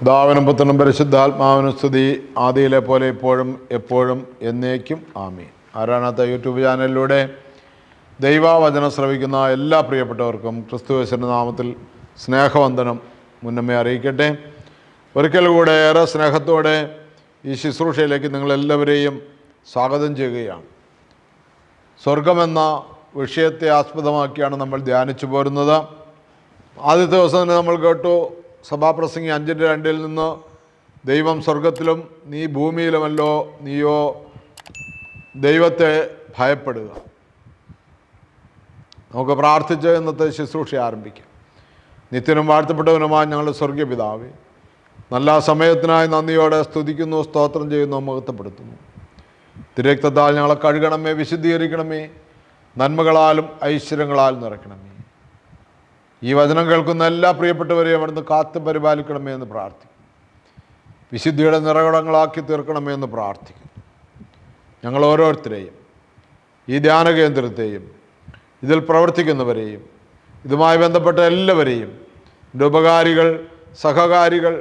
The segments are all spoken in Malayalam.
പിതാവിനും പുത്രനും പരിശുദ്ധാത്മാവിനും സ്തുതി. ആദിയിലെ പോലെ ഇപ്പോഴും എപ്പോഴും എന്നേക്കും ആമീൻ. ആരാണത്തെ യൂട്യൂബ് ചാനലിലൂടെ? ദൈവവചനം ശ്രവിക്കുന്ന എല്ലാ പ്രിയപ്പെട്ടവർക്കും ക്രിസ്തുവേശ്വരന്റെ നാമത്തിൽ സ്നേഹവന്ദനം മുന്നമേ അറിയിക്കട്ടെ. ഒരിക്കൽ കൂടെ ഏറെ സ്നേഹത്തോടെ ഈ ശുശ്രൂഷയിലേക്ക് നിങ്ങളെല്ലാവരെയും സ്വാഗതം ചെയ്യുകയാണ്. സ്വർഗമെന്ന വിഷയത്തെ ആസ്പദമാക്കിയാണ് നമ്മൾ ധ്യാനിച്ചു പോരുന്നത്. ആദ്യത്തെ ദിവസം തന്നെ നമ്മൾ കേട്ടു സഭാപ്രസംഗി അഞ്ചിന്റെ രണ്ടിൽ നിന്ന് ദൈവം സ്വർഗത്തിലും നീ ഭൂമിയിലുമല്ലോ നീയോ ദൈവത്തെ ഭയപ്പെടുക. നമുക്ക് പ്രാർത്ഥിച്ച് ഇന്നത്തെ ശുശ്രൂഷ ആരംഭിക്കാം. നിത്യനും വാഴ്ത്തപ്പെട്ടവനുമായ ഞങ്ങളുടെ സ്വർഗീയ നല്ല സമയത്തിനായി നന്ദിയോടെ സ്തുതിക്കുന്നു സ്തോത്രം ചെയ്യുന്നു മഹത്വപ്പെടുത്തുന്നു. തിരക്തത്താൽ ഞങ്ങളെ കഴുകണമേ വിശുദ്ധീകരിക്കണമേ നന്മകളാലും ഐശ്വര്യങ്ങളാലും നിറയ്ക്കണമേ. ഈ വചനം കേൾക്കുന്ന എല്ലാ പ്രിയപ്പെട്ടവരെയും അവിടുന്ന് കാത്തു പരിപാലിക്കണമേ എന്ന് പ്രാർത്ഥിക്കും വിശുദ്ധിയുടെ നിറകുടങ്ങളാക്കി തീർക്കണമേ എന്ന് പ്രാർത്ഥിക്കും ഞങ്ങൾ ഓരോരുത്തരെയും ഈ ധ്യാന കേന്ദ്രത്തെയും ഇതിൽ പ്രവർത്തിക്കുന്നവരെയും ഇതുമായി ബന്ധപ്പെട്ട എല്ലാവരെയും എന്റെ ഉപകാരികൾ സഹകാരികൾ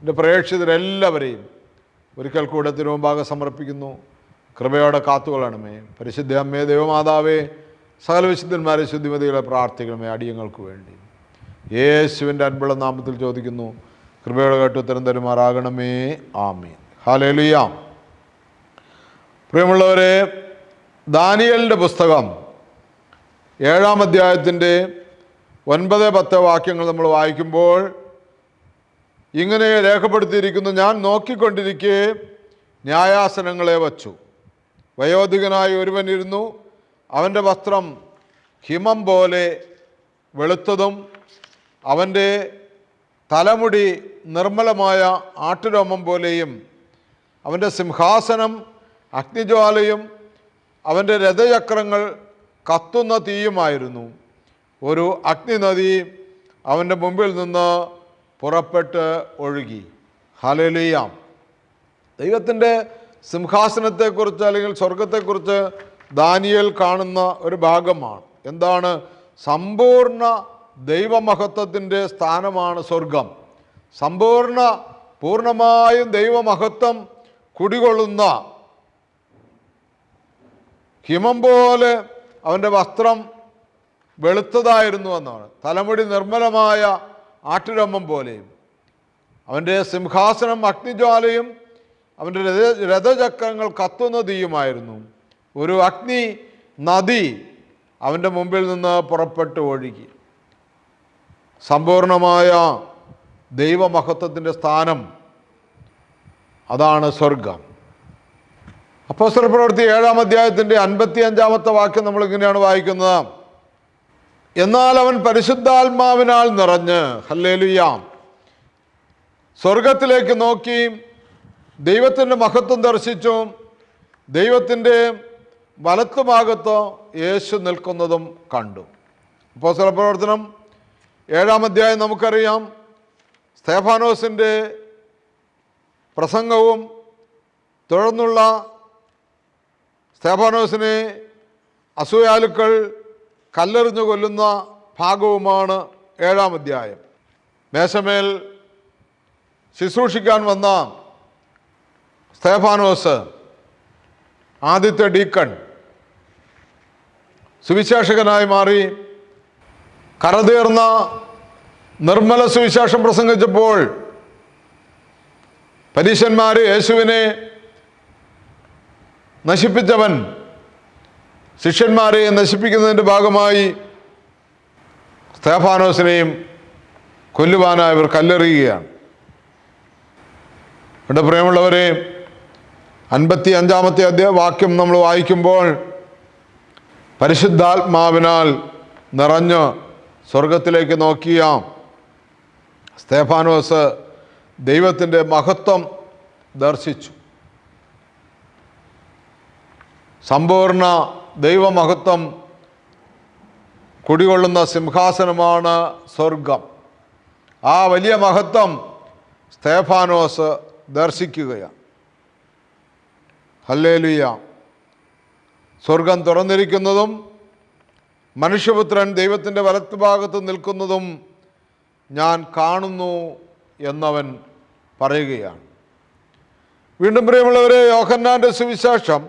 എന്റെ പ്രേക്ഷിതരെല്ലാവരെയും ഒരിക്കൽ കൂടെ തിരുവമ്പാകെ സമർപ്പിക്കുന്നു. കൃപയോടെ കാത്തുകൊള്ളണമേ. പരിശുദ്ധ അമ്മേ ദൈവമാതാവേ സകല വിശുദ്ധന്മാരെ ശുദ്ധിമതികളെ പ്രാർത്ഥിക്കണമേ അടിയങ്ങൾക്ക് വേണ്ടി. യേശുവിന്റെ അൻപുള്ള നാമത്തിൽ ചോദിക്കുന്നു. കൃപയുടെ കേട്ട് ഉത്തരം തരുമാറാകണമേ. ആമീൻ. ഹാലേലുയാം പ്രിയമുള്ളവരെ ദാനിയലിന്റെ പുസ്തകം ഏഴാം അധ്യായത്തിന്റെ ഒൻപത് പത്ത് വാക്യങ്ങൾ നമ്മൾ വായിക്കുമ്പോൾ ഇങ്ങനെ രേഖപ്പെടുത്തിയിരിക്കുന്നു ഞാൻ നോക്കിക്കൊണ്ടിരിക്കെ ന്യായാസനങ്ങളെ വച്ചു. വയോധികനായ ഒരുവനിരുന്നു. അവന്റെ വസ്ത്രം ഹിമം പോലെ വെളുത്തതും അവന്റെ തലമുടി നിർമ്മലമായ ആട്ടുരോമം പോലെയും അവന്റെ സിംഹാസനം അഗ്നിജ്വാലയും അവന്റെ രഥചക്രങ്ങൾ കത്തുന്ന തീയുമായിരുന്നു. ഒരു അഗ്നിനദി അവന്റെ മുമ്പിൽ നിന്ന് പുറപ്പെട്ട് ഒഴുകി. ഹലലിയാം ദൈവത്തിന്റെ സിംഹാസനത്തെക്കുറിച്ച് അല്ലെങ്കിൽ സ്വർഗത്തെക്കുറിച്ച് ദാനിയേൽ കാണുന്ന ഒരു ഭാഗമാണ്. എന്താണ്? സമ്പൂർണ ദൈവമഹത്വത്തിന്റെ സ്ഥാനമാണ് സ്വർഗം. സമ്പൂർണ പൂർണമായും ദൈവമഹത്വം കുടികൊള്ളുന്ന ഹിമം പോലെ അവന്റെ വസ്ത്രം വെളുത്തതായിരുന്നു എന്നാണ്. തലമുടി നിർമ്മലമായ ആട്ടുരമ്മം പോലെയും അവന്റെ സിംഹാസനം അഗ്നിജ്വാലയും അവന്റെ രഥ രഥചക്രങ്ങൾ കത്തുന്ന തീയുമായിരുന്നു. ഒരു അഗ്നി നദി അവന്റെ മുമ്പിൽ നിന്ന് പുറപ്പെട്ട് ഒഴുകി. സമ്പൂർണമായ ദൈവമഹത്വത്തിന്റെ സ്ഥാനം അതാണ് സ്വർഗം അപ്പോസ്വര പ്രവൃത്തി ഏഴാം അധ്യായത്തിന്റെ അൻപത്തി അഞ്ചാമത്തെ വാക്യം നമ്മൾ ഇങ്ങനെയാണ് വായിക്കുന്നത്. എന്നാൽ അവൻ പരിശുദ്ധാത്മാവിനാൽ നിറഞ്ഞ് ഹല്ലേലുയാം സ്വർഗത്തിലേക്ക് നോക്കി ദൈവത്തിന്റെ മഹത്വം ദർശിച്ചു ദൈവത്തിന്റെ വലത്തുഭാഗത്ത് യേശു നിൽക്കുന്നതും കണ്ടു. അപ്പോൾ പ്രവർത്തനം ഏഴാം അധ്യായം നമുക്കറിയാം. സ്തേഫാനോസിന്റെ പ്രസംഗവും തുടർന്നുള്ള സ്തേഫാനോസിനെ അസൂയാലുക്കൾ കല്ലെറിഞ്ഞു കൊല്ലുന്ന ഭാഗവുമാണ് ഏഴാം അധ്യായം. മേശമേൽ ശുശ്രൂഷിക്കാൻ വന്ന സ്തേഫാനോസ് ആദ്യത്തെ ഡീക്കൺ സുവിശേഷകനായി മാറി. കറതീർന്ന നിർമ്മല സുവിശേഷം പ്രസംഗിച്ചപ്പോൾ പരീശന്മാർ യേശുവിനെ നശിപ്പിച്ചവൻ ശിഷ്യന്മാരെ നശിപ്പിക്കുന്നതിന്റെ ഭാഗമായി സ്തേഫാനോസിനെയും കൊല്ലുവാനായി ഇവർ കല്ലെറിയുകയാണ്. എന്റെ പ്രിയമുള്ളവരെ അൻപത്തി അഞ്ചാമത്തെ അധ്യായ വാക്യം നമ്മൾ വായിക്കുമ്പോൾ പരിശുദ്ധാത്മാവിനാൽ നിറഞ്ഞ് സ്വർഗത്തിലേക്ക് നോക്കിയ. സ്തേഫാനോസ് ദൈവത്തിന്റെ മഹത്വം ദർശിച്ചു. സമ്പൂർണ ദൈവമഹത്വം കുടികൊള്ളുന്ന സിംഹാസനമാണ് സ്വർഗം ആ വലിയ മഹത്വം സ്തേഫാനോസ് ദർശിക്കുകയാണ്. ഹല്ലേലുയ. സ്വർഗം തുറന്നിരിക്കുന്നതും മനുഷ്യപുത്രൻ ദൈവത്തിന്റെ വലത്തുഭാഗത്ത് നിൽക്കുന്നതും ഞാൻ കാണുന്നു എന്നവൻ പറയുകയാണ്. വീണ്ടും പ്രിയമുള്ളവരെ യോഹന്നാന്റെ സുവിശേഷം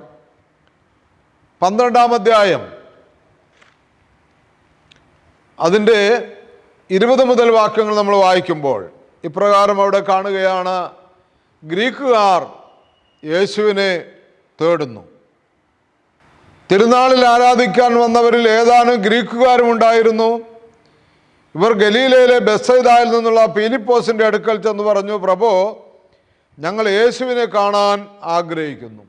പന്ത്രണ്ടാം അധ്യായം അതിന്റെ ഇരുപത് മുതൽ വാക്യങ്ങൾ നമ്മൾ വായിക്കുമ്പോൾ ഇപ്രകാരം അവിടെ കാണുകയാണ് ഗ്രീക്കുകാർ യേശുവിനെ തേടുന്നു. തിരുനാളിൽ ആരാധിക്കാൻ വന്നവരിൽ ഏതാനും ഗ്രീക്കുകാരും ഉണ്ടായിരുന്നു. ഇവർ ഗലീലയിലെ ബെസ്സൈദായിൽ നിന്നുള്ള പീലിപ്പോസിന്റെ അടുക്കൽ ചെന്ന് പറഞ്ഞു പ്രഭോ ഞങ്ങൾ യേശുവിനെ കാണാൻ ആഗ്രഹിക്കുന്നു.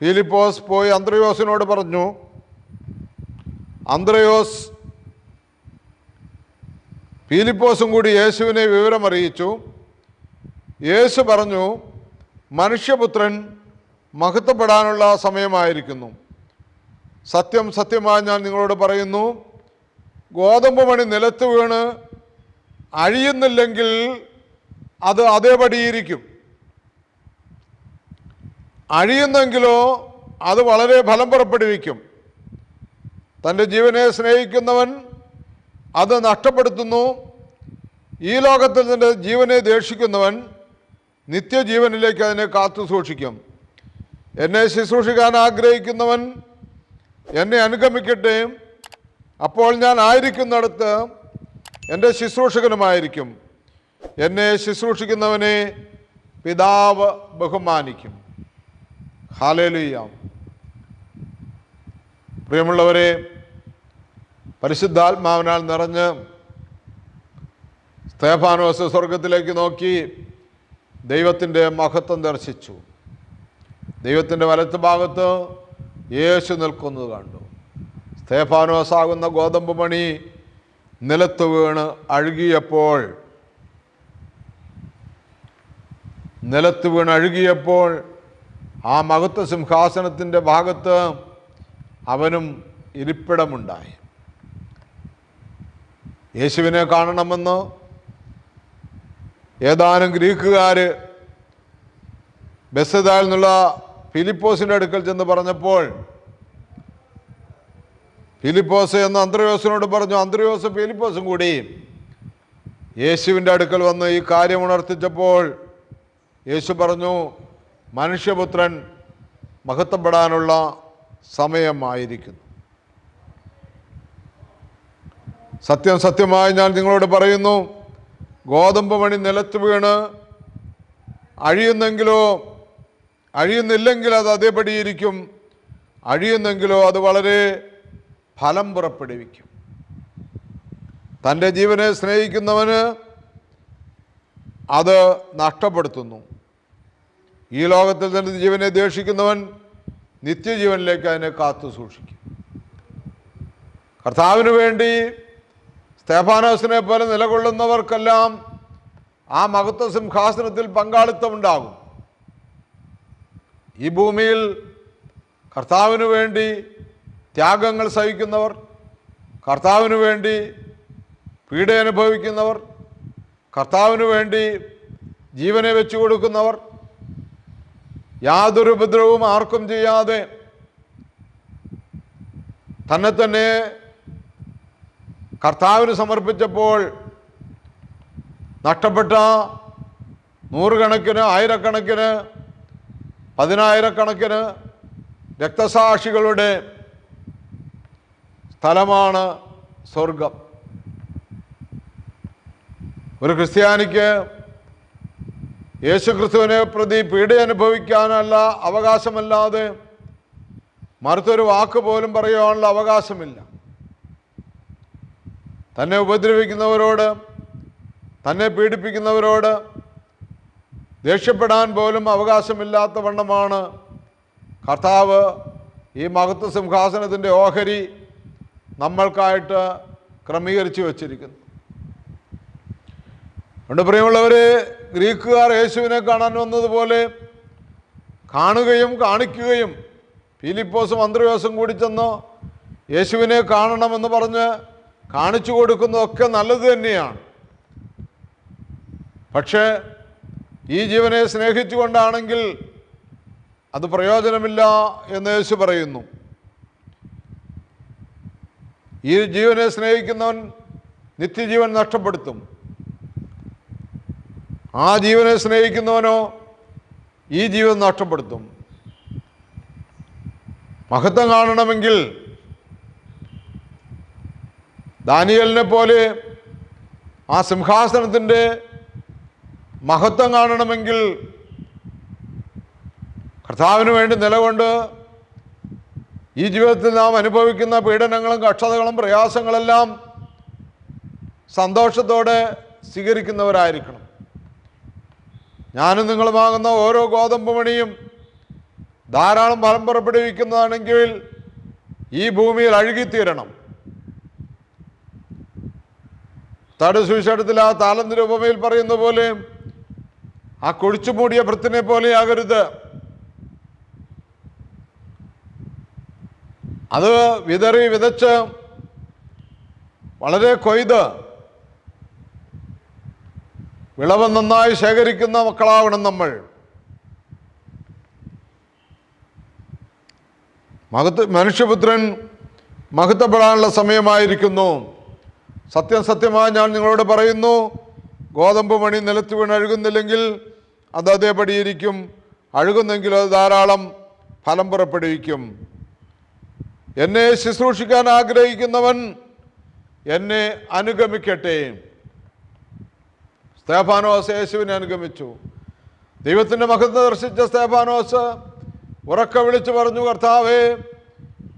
പീലിപ്പോസ് പോയി അന്ത്രയോസിനോട് പറഞ്ഞു അന്ത്രയോസ് പീലിപ്പോസും കൂടി യേശുവിനെ വിവരമറിയിച്ചു. യേശു പറഞ്ഞു മനുഷ്യപുത്രൻ മഹത്വപ്പെടാനുള്ള സമയമായിരിക്കുന്നു. സത്യം സത്യമായി ഞാൻ നിങ്ങളോട് പറയുന്നു. ഗോതമ്പ് മണി നിലത്ത് വീണ് അഴിയുന്നില്ലെങ്കിൽ അത് അതേപടിയിരിക്കും. അഴിയുന്നെങ്കിലോ അത് വളരെ ഫലം പുറപ്പെടുവിക്കും. തന്റെ ജീവനെ സ്നേഹിക്കുന്നവൻ അത് നഷ്ടപ്പെടുത്തുന്നു. ഈ ലോകത്തിൽ തന്റെ ജീവനെ ദേഷിക്കുന്നവൻ നിത്യജീവനിലേക്ക് അതിനെ കാത്തു സൂക്ഷിക്കും എന്നെ ശുശ്രൂഷിക്കാൻ ആഗ്രഹിക്കുന്നവൻ എന്നെ അനുഗമിക്കട്ടെ. അപ്പോൾ ഞാൻ ആയിരിക്കുന്നിടത്ത് എന്റെ ശുശ്രൂഷകനുമായിരിക്കും. എന്നെ ശുശ്രൂഷിക്കുന്നവനെ പിതാവ് ബഹുമാനിക്കും. ഹാലേലുയ്യാം പ്രിയമുള്ളവരെ പരിശുദ്ധാത്മാവിനാൽ നിറഞ്ഞ് സ്തേഫാനോസ് സ്വർഗത്തിലേക്ക് നോക്കി ദൈവത്തിന്റെ മഹത്വം ദർശിച്ചു. ദൈവത്തിന്റെ വലത്ത് ഭാഗത്ത് യേശു നിൽക്കുന്നത് കണ്ടു. സ്തേഫാനോസ് ആകുന്ന ഗോതമ്പ് മണി നിലത്ത് വീണ് അഴുകിയപ്പോൾ നിലത്ത് വീണ് അഴുകിയപ്പോൾ ആ മഹത്വ സിംഹാസനത്തിന്റെ ഭാഗത്ത് അവനും ഇരിപ്പിടമുണ്ടായി. യേശുവിനെ കാണണമെന്ന് ഏതാനും ഗ്രീക്കുകാർ ബെസ്സതായിൽ നിന്നുള്ള ഫിലിപ്പോസിന്റെ അടുക്കൽ ചെന്ന് പറഞ്ഞപ്പോൾ ഫിലിപ്പോസ് എന്ന് അന്ത്രയോസിനോട് പറഞ്ഞു അന്ത്രയോസ് ഫിലിപ്പോസും കൂടി യേശുവിന്റെ അടുക്കൽ വന്ന് ഈ കാര്യം ഉണർത്തിച്ചപ്പോൾ യേശു പറഞ്ഞു മനുഷ്യപുത്രൻ മഹത്വപ്പെടാനുള്ള സമയമായിരിക്കുന്നു. സത്യം സത്യമായി ഞാൻ നിങ്ങളോട് പറയുന്നു ഗോതമ്പ് മണി നിലത്ത് വീണ് അഴിയുന്നെങ്കിലോ അഴിയുന്നില്ലെങ്കിൽ അത് അതേപടിയിരിക്കും. അഴിയുന്നെങ്കിലോ അത് വളരെ ഫലം പുറപ്പെടുവിക്കും. തന്റെ ജീവനെ സ്നേഹിക്കുന്നവന് അത് നഷ്ടപ്പെടുത്തുന്നു. ഈ ലോകത്തിൽ തന്റെ ജീവനെ ദേഷിക്കുന്നവൻ നിത്യജീവനിലേക്ക് അതിനെ കാത്തു സൂക്ഷിക്കും. കർത്താവിന് വേണ്ടി സ്തേഫാനോസിനെ പോലെ നിലകൊള്ളുന്നവർക്കെല്ലാം ആ മഹത്വ സിംഹാസനത്തിൽ പങ്കാളിത്തമുണ്ടാകും. ഈ ഭൂമിയിൽ കർത്താവിന് വേണ്ടി ത്യാഗങ്ങൾ സഹിക്കുന്നവർ കർത്താവിന് വേണ്ടി പീഡ അനുഭവിക്കുന്നവർ കർത്താവിന് വേണ്ടി ജീവനെ വെച്ചു കൊടുക്കുന്നവർ യാതൊരു ഉപദ്രവവും ആർക്കും ചെയ്യാതെ തന്നെ തന്നെ കർത്താവിന് സമർപ്പിച്ചപ്പോൾ നഷ്ടപ്പെട്ട നൂറുകണക്കിന് ആയിരക്കണക്കിന് പതിനായിരക്കണക്കിന് രക്തസാക്ഷികളുടെ സ്ഥലമാണ് സ്വർഗം. ഒരു ക്രിസ്ത്യാനിക്ക് യേശുക്രിസ്തുവിനെ പ്രതി പീഡ അനുഭവിക്കാനല്ല അവകാശമല്ലാതെ മറുത്തൊരു വാക്ക് പോലും പറയുവാനുള്ള അവകാശമില്ല. തന്നെ ഉപദ്രവിക്കുന്നവരോട് തന്നെ പീഡിപ്പിക്കുന്നവരോട് ദേഷ്യപ്പെടാൻ പോലും അവകാശമില്ലാത്ത വണ്ണമാണ്. കർത്താവ് ഈ മഹത്വ സിംഹാസനത്തിന്റെ ഓഹരി നമ്മൾക്കായിട്ട് ക്രമീകരിച്ചു വച്ചിരിക്കുന്നു. അതുകൊണ്ട് പ്രിയമുള്ളവർ ഗ്രീക്കുകാർ യേശുവിനെ കാണാൻ വന്നതുപോലെ കാണുകയും കാണിക്കുകയും ഫിലിപ്പോസും അന്ത്രയോസും കൂടി ചെന്ന് യേശുവിനെ കാണണമെന്ന് പറഞ്ഞ് കാണിച്ചു കൊടുക്കുന്നതൊക്കെ നല്ലത് തന്നെയാണ്. പക്ഷേ ഈ ജീവനെ സ്നേഹിച്ചുകൊണ്ടാണെങ്കിൽ അത് പ്രയോജനമില്ല എന്ന് യേശു പറയുന്നു. ഈ ജീവനെ സ്നേഹിക്കുന്നവൻ നിത്യജീവൻ നഷ്ടപ്പെടുത്തും. ആ ജീവനെ സ്നേഹിക്കുന്നവനോ ഈ ജീവൻ നഷ്ടപ്പെടുത്തും. മഹത്വം കാണണമെങ്കിൽ ദാനിയലിനെ പോലെ ആ സിംഹാസനത്തിന്റെ മഹത്വം കാണണമെങ്കിൽ കർത്താവിന് വേണ്ടി നിലകൊണ്ട് ഈ ജീവിതത്തിൽ നാം അനുഭവിക്കുന്ന പീഡനങ്ങളും കഷ്ടതകളും പ്രയാസങ്ങളെല്ലാം സന്തോഷത്തോടെ സ്വീകരിക്കുന്നവരായിരിക്കണം. ഞാനും നിങ്ങളുമാകുന്ന ഓരോ ഗോതമ്പ് മണിയും ധാരാളം ഫലം പുറപ്പെടുവിക്കുന്നതാണെങ്കിൽ ഈ ഭൂമിയിൽ അഴുകിത്തീരണം. തടു സുവിശേഷത്തിൽ ആ താലന്തിരൂപമയിൽ പറയുന്ന പോലെ ആ കൊഴിച്ചു മൂടിയ ഭൃത്തിനെ പോലെയാകരുത്. അത് വിതറി വിതച്ച് വളരെ കൊയ്ത് വിളവ് നന്നായി ശേഖരിക്കുന്ന മക്കളാവണം നമ്മൾ. മഹത്ത് മനുഷ്യപുത്രൻ മഹത്വപ്പെടാനുള്ള സമയമായിരിക്കുന്നു. സത്യം സത്യമായി ഞാൻ നിങ്ങളോട് പറയുന്നു ഗോതമ്പ് മണി നിലത്ത് വീണ് അഴുകുന്നില്ലെങ്കിൽ അത് അതേപടിയിരിക്കും. അഴുകുന്നെങ്കിൽ അത് ധാരാളം ഫലം പുറപ്പെടുവിക്കും. എന്നെ ശുശ്രൂഷിക്കാൻ ആഗ്രഹിക്കുന്നവൻ എന്നെ അനുഗമിക്കട്ടെ. സ്തേഫാനോസ് യേശുവിനെ അനുഗമിച്ചു. ദൈവത്തിന്റെ മഹത്വം ദർശിച്ച സ്തേഫാനോസ് ഉറക്ക വിളിച്ചു പറഞ്ഞു കർത്താവേ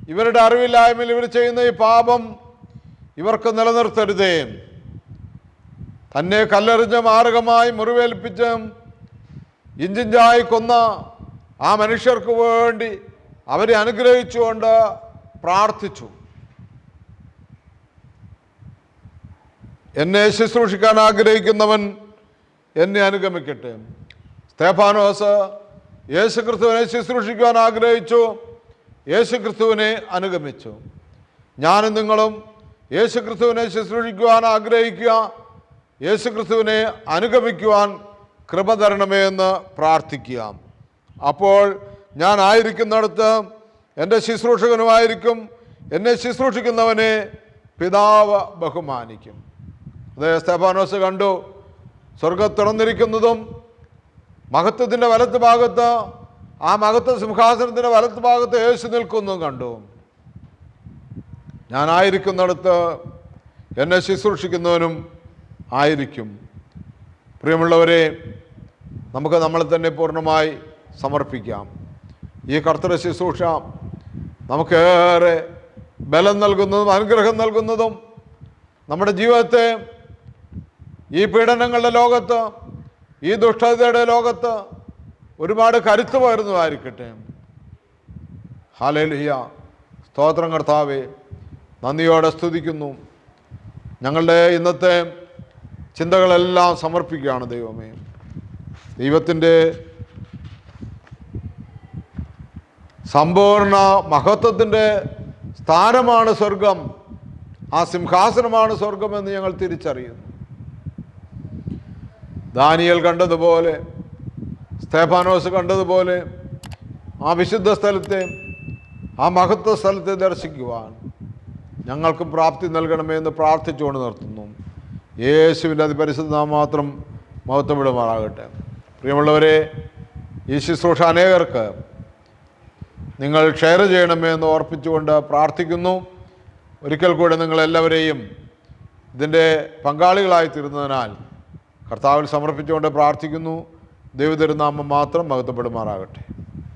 ഇവരുടെ അറിവില്ലായ്മയിൽ ഇവർ ചെയ്യുന്ന ഈ പാപം ഇവർക്ക് നിലനിർത്തരുതേ. തന്നെ കല്ലെറിഞ്ഞ മാർഗമായി മുറിവേൽപ്പിച്ച് ഇഞ്ചിഞ്ചായി കൊന്ന ആ മനുഷ്യർക്ക് വേണ്ടി അവരെ അനുഗ്രഹിച്ചുകൊണ്ട് പ്രാർത്ഥിച്ചു. എന്നെ ശുശ്രൂഷിക്കാൻ ആഗ്രഹിക്കുന്നവൻ എന്നെ അനുഗമിക്കട്ടെ. സ്തേഫാനോസ് യേശു ക്രിസ്തുവിനെ ശുശ്രൂഷിക്കുവാൻ ആഗ്രഹിച്ചു. യേശു ക്രിസ്തുവിനെ അനുഗമിച്ചു. ഞാനും നിങ്ങളും യേശു ക്രിസ്തുവിനെ ശുശ്രൂഷിക്കുവാൻ ആഗ്രഹിക്കുക. യേശു ക്രിസ്തുവിനെ അനുഗമിക്കുവാൻ കൃപ തരണമേ എന്ന് പ്രാർത്ഥിക്കുക അപ്പോൾ ഞാൻ ആയിരിക്കുന്നിടത്ത് എന്റെ ശുശ്രൂഷകനുമായിരിക്കും എന്നെ ശുശ്രൂഷിക്കുന്നവനെ പിതാവ് ബഹുമാനിക്കും. അതേ സ്തേഫാനോസ് കണ്ടു സ്വർഗം തുറന്നിരിക്കുന്നതും മഹത്വത്തിന്റെ വലത്ത് ഭാഗത്ത് ആ മഹത്വ സിംഹാസനത്തിന്റെ വലത്ത് ഭാഗത്ത് യേശു നിൽക്കുന്നതും കണ്ടു. ഞാനായിരിക്കുന്നിടത്ത് എന്നെ ശുശ്രൂഷിക്കുന്നവനും ആയിരിക്കും. പ്രിയമുള്ളവരെ നമുക്ക് നമ്മളെ തന്നെ പൂർണമായി സമർപ്പിക്കാം. ഈ കർത്തൃ ശുശ്രൂഷ നമുക്കേറെ ബലം നൽകുന്നതും അനുഗ്രഹം നൽകുന്നതും നമ്മുടെ ജീവിതത്തെ ഈ പീഡനങ്ങളുടെ ലോകത്ത് ഈ ദുഷ്ടതയുടെ ലോകത്ത് ഒരുപാട് കരുത്ത് പകരുന്നതായിരിക്കട്ടെ. ഹാലേലിയ സ്തോത്രം കർത്താവെ നന്ദിയോടെ സ്തുതിക്കുന്നു. ഞങ്ങളുടെ ഇന്നത്തെ ചിന്തകളെല്ലാം സമർപ്പിക്കുകയാണ് ദൈവമേ. ദൈവത്തിന്റെ സമ്പൂർണ മഹത്വത്തിന്റെ സ്ഥാനമാണ് സ്വർഗം. ആ സിംഹാസനമാണ് സ്വർഗമെന്ന് ഞങ്ങൾ തിരിച്ചറിയുന്നു. ദാനിയൽ കണ്ടതുപോലെ സ്തേഫാനോസ് കണ്ടതുപോലെ ആ വിശുദ്ധ സ്ഥലത്തെ ആ മഹത്വ സ്ഥലത്തെ ദർശിക്കുവാൻ ഞങ്ങൾക്കും പ്രാപ്തി നൽകണമേ എന്ന് പ്രാർത്ഥിച്ചുകൊണ്ട് നിർത്തുന്നു. യേശുവിന്റെ അതിപരിശുദ്ധ നാമം മാത്രം മഹത്വപ്പെടുമാറാകട്ടെ. പ്രിയമുള്ളവരെ ഈ ശുശ്രൂഷ അനേകർക്ക് നിങ്ങൾ ഷെയർ ചെയ്യണമേ എന്ന് ഓർപ്പിച്ചുകൊണ്ട് പ്രാർത്ഥിക്കുന്നു. ഒരിക്കൽ കൂടെ നിങ്ങളെല്ലാവരെയും ഇതിന്റെ പങ്കാളികളായി തീരുന്നതിനാൽ കർത്താവിൽ സമർപ്പിച്ചുകൊണ്ട് പ്രാർത്ഥിക്കുന്നു. ദൈവതിരുനാമം മാത്രം മഹത്വപ്പെടുമാറാകട്ടെ.